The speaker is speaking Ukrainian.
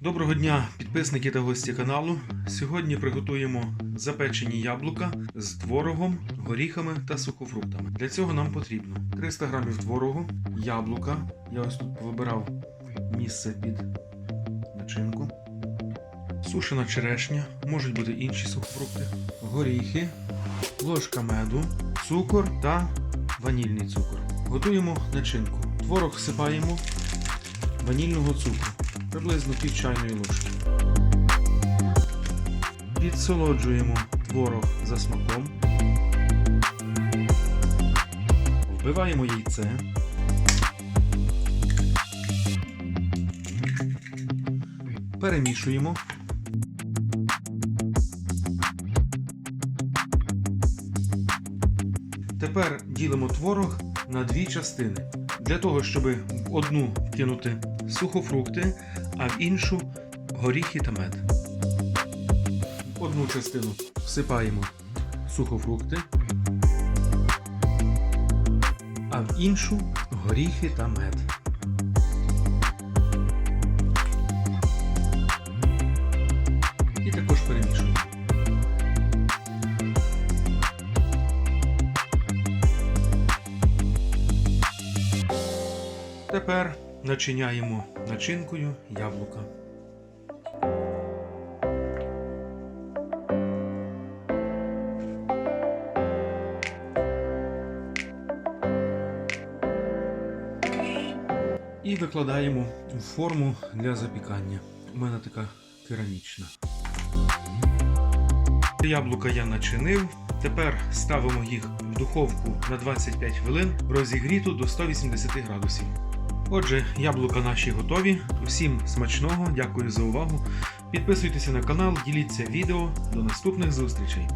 Доброго дня, підписники та гості каналу. Сьогодні приготуємо запечені яблука з творогом, горіхами та сухофруктами. Для цього нам потрібно 300 г творогу, яблука. Я ось тут вибирав місце під начинку. Сушена черешня, можуть бути інші сухофрукти, горіхи, ложка меду, цукор та ванільний цукор. Готуємо начинку. Творог всипаємо ванільного цукру, приблизно пів чайної ложки. Підсолоджуємо творог за смаком. Вбиваємо яйце. Перемішуємо. Тепер ділимо творог на дві частини. Для того, щоб в одну вкинути сухофрукти, а в іншу горіхи та мед. Одну частину всипаємо сухофрукти, а в іншу горіхи та мед. І також перемішуємо. Тепер начиняємо начинкою яблука. І викладаємо в форму для запікання. У мене така керамічна. Яблука я начинив. Тепер ставимо їх в духовку на 25 хвилин розігріту до 180 градусів. Отже, яблука наші готові. Усім смачного, дякую за увагу. Підписуйтеся на канал, діліться відео. До наступних зустрічей!